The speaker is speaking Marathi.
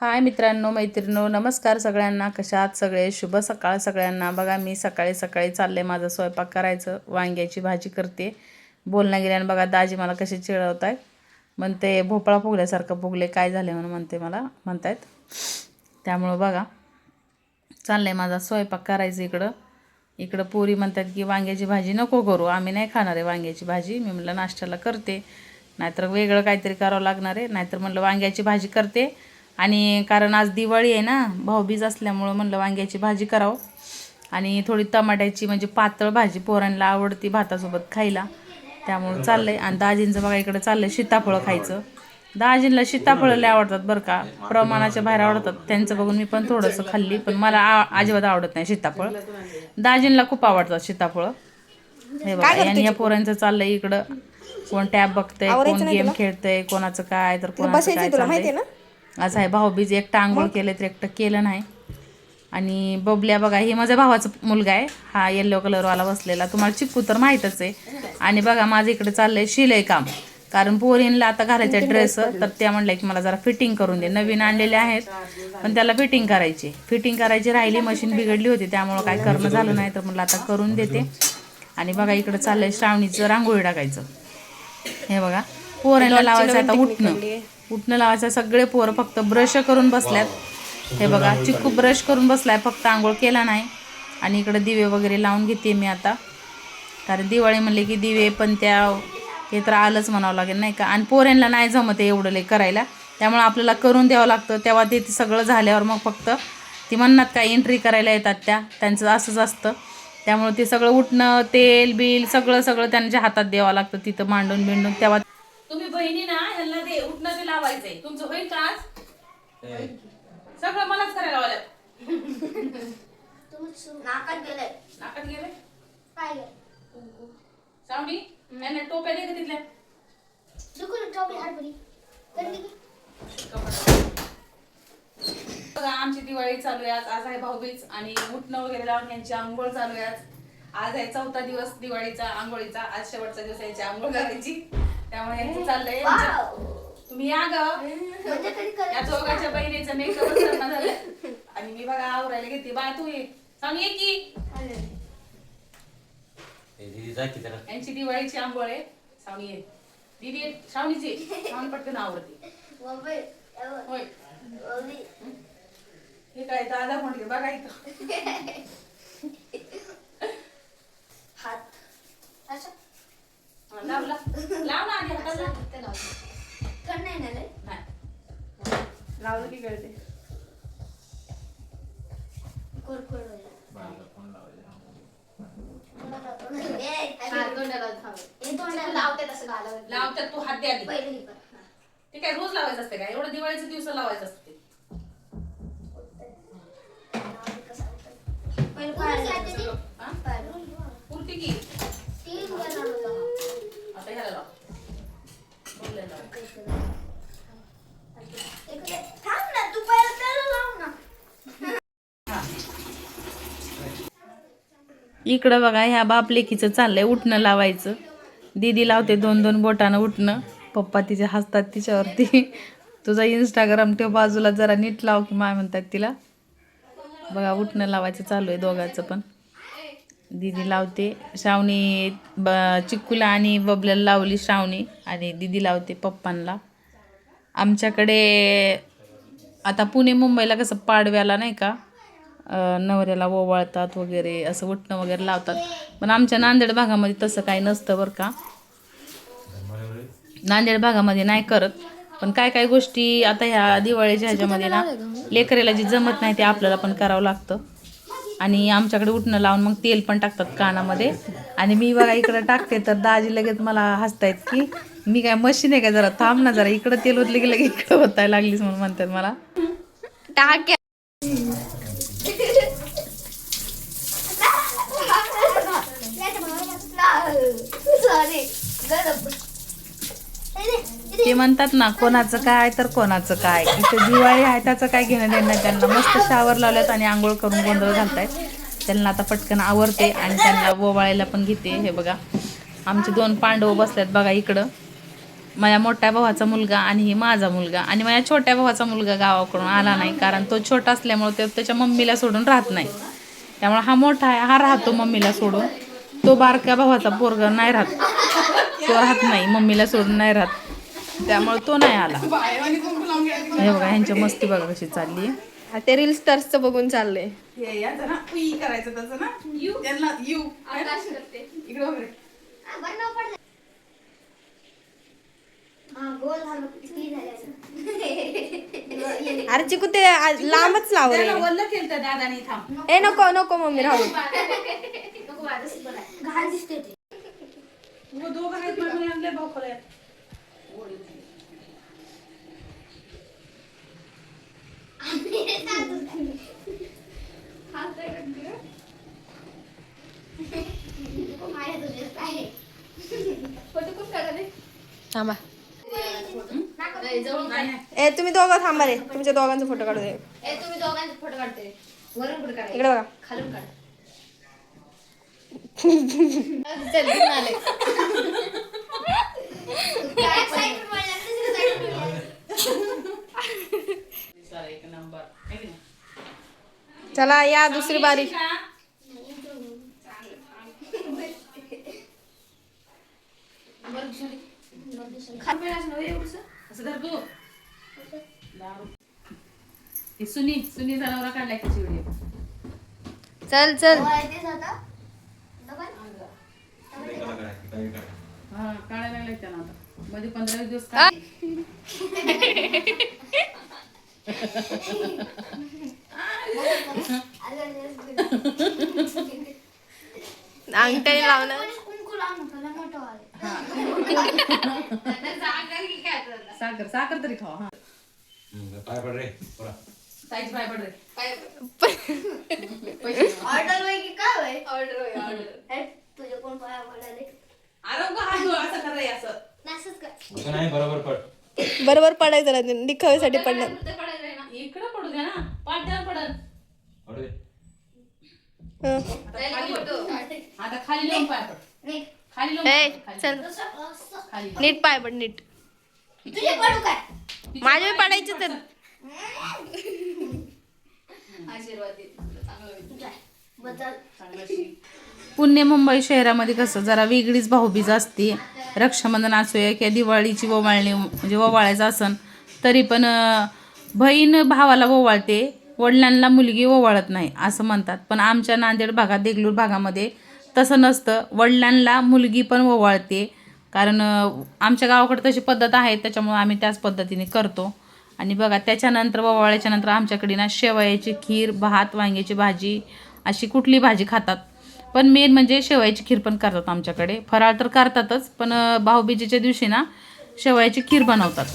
हाय मित्रांनो मैत्रिणो नमस्कार सगळ्यांना. कशात सगळे? शुभ सकाळ सगळ्यांना. बघा मी सकाळी सकाळी चालले माझा स्वयंपाक करायचं. वांग्याची भाजी करते. बोलणं गेल्यानं बघा दाजी मला कसे चिळवत आहेत म्हणते भोपळा फुगल्यासारखं फुगले. काय झाले म्हणून? म्हणते मला. म्हणतायत. त्यामुळं बघा चाललंय माझा स्वयंपाक करायचं इकडं. इकडं पोरी म्हणतात की वांग्याची भाजी नको करू. आम्ही नाही खाणार आहे वांग्याची भाजी. मी म्हटलं नाश्त्याला करते. नाहीतर वेगळं काहीतरी करावं लागणार आहे. नाहीतर म्हणलं वांग्याची भाजी करते. आणि कारण आज दिवाळी आहे ना भाऊबीज असल्यामुळं म्हणलं वांग्याची भाजी करावं. आणि थोडी टमाट्याची म्हणजे पातळ भाजी पोरांना आवडती भातासोबत खायला. त्यामुळं चाललंय. आणि दाजींचं बघा इकडे चाललंय सीताफळं खायचं. दाजींना सीताफळं लय आवडतात बरं का. प्रमाणाच्या बाहेर आवडतात. त्यांचं बघून मी पण थोडंसं खाल्ली पण मला अजिबात आवडत नाही सीताफळ. दाजींना खूप आवडतात सीताफळं. हे बघा आणि या पोरांचं चाललंय इकडं. कोण टॅब बघतंय कोण गेम खेळतंय कोणाचं काय तर कोणाचं काय असं आहे भाऊबीज एकटं आंघोळ केलं तर एकटं केलं नाही. आणि बबल्या बघा ही माझ्या भावाचा मुलगा आहे. हा येल्लो कलरवाला बसलेला. तुम्हाला चिक्कू तर माहीतच आहे. आणि बघा माझं इकडे चाललंय शिलाई काम. कारण पोरींला आता घालायचे ड्रेस तर त्या म्हणल्या की मला जरा फिटिंग करून दे. नवीन आणलेले आहेत पण त्याला फिटिंग करायची फिटिंग करायची राहिली मशीन बिघडली होती त्यामुळं काय करणं झालं नाही तर म्हणलं आता करून देते. आणि बघा इकडे चाललंय श्रावणीचं रांगोळी टाकायचं. हे बघा पोरांना लावायचं आता उठणं. उठणं लावायचं सगळे पोरं फक्त ब्रश करून बसल्यात. हे बघा चिक्कू ब्रश करून बसलाय फक्त आंघोळ केला नाही. आणि इकडे दिवे वगैरे लावून घेते मी आता. कारण दिवाळी म्हणले की दिवे पण त्या हे तर आलंच म्हणावं लागेल नाही का? आणि पोऱ्यांना नाही जमत आहे एवढं लय करायला. त्यामुळे आपल्याला करून द्यावं लागतं. तेव्हा ते सगळं झाल्यावर मग फक्त ती म्हणणार काय एंट्री करायला येतात त्या. त्यांचं असंच असतं. त्यामुळे ते सगळं उठणं तेल बिल सगळं सगळं त्यांच्या हातात द्यावं लागतं. तिथं मांडून बिंडून तेव्हा तुम्ही बहिणी ना ह्यांना ते उठणं ते लावायचंय. तुमचं होईल का आज? सगळं मलाच करायला लावलं नाकात गेलंय. नाकात गेले? काय गे? सावणी यांना टोप्या का तिथल्या? दुखून करते बघा आमची दिवाळी चालू आहे आज. आज आहे भाऊबीज आणि उठणं वगैरे लावून यांची आंघोळ चालू आहे आज. आज आहे चौथा दिवस दिवाळीचा आंघोळीचा. आज शेवटचा दिवस यांची आंघोळ करायची. त्यामुळे चाललंय. तुम्ही या ग. म्हणजे कधी कर या दोघांच्या बहिणीचं मेकअप झालं आणि मी बघा आवरायला घेते. बाय तू ये. सांग ये की. यांची दिवाळीची आंघोळ आहे. सावणी ये. दीदी श्रावणीची श्रावणी पटकन आवडते. होय. हे काय दादा म्हटले बघा इथं. लावते तसं घालावं. लावतात तू हात द्या आधी. पहिले हे कर. हा. ते काय रोज लावायचं असते काय एवढं दिवाळीचे दिवस लावायचं असते नाव कसं होतं? पहिले. ती? हा? पुरती की तीन वेळा लावायचं. आता ह्याला लाव बोलले लाव. इकडे. थांब ना तू पहिला त्याला लाव ना इकडं बघा ह्या बाप लेकीचं चाललंय उठणं लावायचं दीदी लावते दोन दोन बोटानं उठणं. पप्पा तिचे हसतात तिच्यावरती. तुझा इंस्टाग्राम ठेव बाजूला जरा नीट लाव की माय म्हणतात तिला. बघा उठणं लावायचं चालू आहे दोघांचं पण. दीदी लावते. श्रावणी ब चिक्कूला आणि बबल्याला लावली श्रावणी आणि दीदी लावते पप्पांना आमच्याकडे आता पुणे मुंबईला कसं पाडव्याला नाही का? नवऱ्याला ओवाळतात वगैरे असं उठणं वगैरे लावतात. पण आमच्या नांदेड भागामध्ये तसं काही नसतं बरं का. नांदेड भागामध्ये नाही करत. पण काय काय गोष्टी आता ह्या दिवाळीच्या ह्याच्यामध्ये ना लेकरेला जी जमत नाही ते आपल्याला पण करावं लागतं. आणि आमच्याकडे उठणं लावून मग तेल पण टाकतात कानामध्ये. आणि मी बघा इकडं टाकते तर दाजी लगेच मला हसतायत की मी काय मशीन आहे का जरा? थांब ना जरा इकडं तेल ओतलं की लगेच इकडं होताय लागलीच म्हणून म्हणतात मला. टाक्या ते म्हणतात ना कोणाचं काय तर कोणाचं काय. इथं दिवाळी आहे त्याचं काय घेणं देणं नाही त्यांना. मस्त शावर लावल्यात आणि आंघोळ करून गोंधळ घालतायत. त्यांना आता पटकन आवरते आणि त्यांना ओवाळायला पण घेते. हे बघा आमचे दोन पांडव बसल्यात बघा इकडं. माझ्या मोठ्या भावाचा मुलगा आणि ही माझा मुलगा. आणि माझ्या छोट्या भावाचा मुलगा गावाकडून आला नाही कारण तो छोटा असल्यामुळे तो त्याच्या मम्मीला सोडून राहत नाही. त्यामुळे हा मोठा आहे हा राहतो मम्मीला सोडून. तो बारक्या भावाचा पोरगा नाही राहत. तो राहत नाही मम्मीला सोडून नाही राहत. त्यामुळे तो नाही आला. हे बघा ह्यांची मस्ती बघा कशी चालली. हा, ते रील स्टार्सचं बघून चाललंय करायचं त्याचं ना. त्यांना यू. इकडे वगैरे बनव पडलं. गोल झालं. किती झाले असं? अरे चिकू ते लांबच लाव रे. वल्ल केलं दादानी थांब. ए नको नको मम्मी राहू घाण दिसते ते. दोघं आहेत म्हणून आणले? थांबा. ए तुम्ही दोघं थांबा रे. तुमच्या दोघांचा फोटो काढू दे ए, तुम्ही दोघांचे फोटो काढते. वरून इकडे बघा. खालून काढ चल, घेऊन आले. काय excited व्हायला लागलं, तिला excited व्हायला लागलं. एक नंबर चला या दुसरी बारी. सुनी सुनी जनावर काढलाय चल चल होय, तेच होतं. डबल? हा काढायला लागलाय त्यानं आता. मध्ये पंधरा दिवस. अंगठ्याने लावणार कुंकू लावून मोठं व्हायला. काय? साखर साखर तरी खावा हा. पाय पड रे? बोला. साईज पाय पड रे काय? Order होय की काय होय? ऑर्डर होय ऑर्डर हे, तुझे कोण पाया हात असं कराय असं. असंच कर. असं नाही बरोबर पड. बरोबर पडायचं पडणार. ना. इकडं पडू द्या ना. पाट्याला पडल. पडू दे. हं. त्याला फोटो आता खाली लावून पाय पड. खाली लावून. चल. असं. खाली नीट पाय पड नीट. तुझे पडू काय? माझे पडायचे तर. आशीर्वाद पुणे मुंबई शहरामध्ये कसं जरा वेगळीच भाऊबीज असते. रक्षाबंधन असो या किंवा दिवाळीची ओवाळणी म्हणजे ओवाळायचं असन तरी पण बहीण भावाला ओवाळते वडिलांना मुलगी ओवाळत नाही असं म्हणतात. पण आमच्या नांदेड भागात देगलूर भागामध्ये तसं नसतं. वडिलांना मुलगी पण ओवाळते. कारण आमच्या गावाकडे तशी पद्धत आहे त्याच्यामुळे आम्ही त्याच पद्धतीने करतो. आणि बघा त्याच्यानंतर ओवाळ्याच्या नंतर आमच्याकडे ना शेवयाची खीर भात वांग्याची भाजी अशी कुठली भाजी खातात. पण मेन म्हणजे शेवयाची खीर पण करतात आमच्याकडे. फराळ तर करतातच पण भाऊबीजेच्या दिवशी ना शेवयाची खीर बनवतात.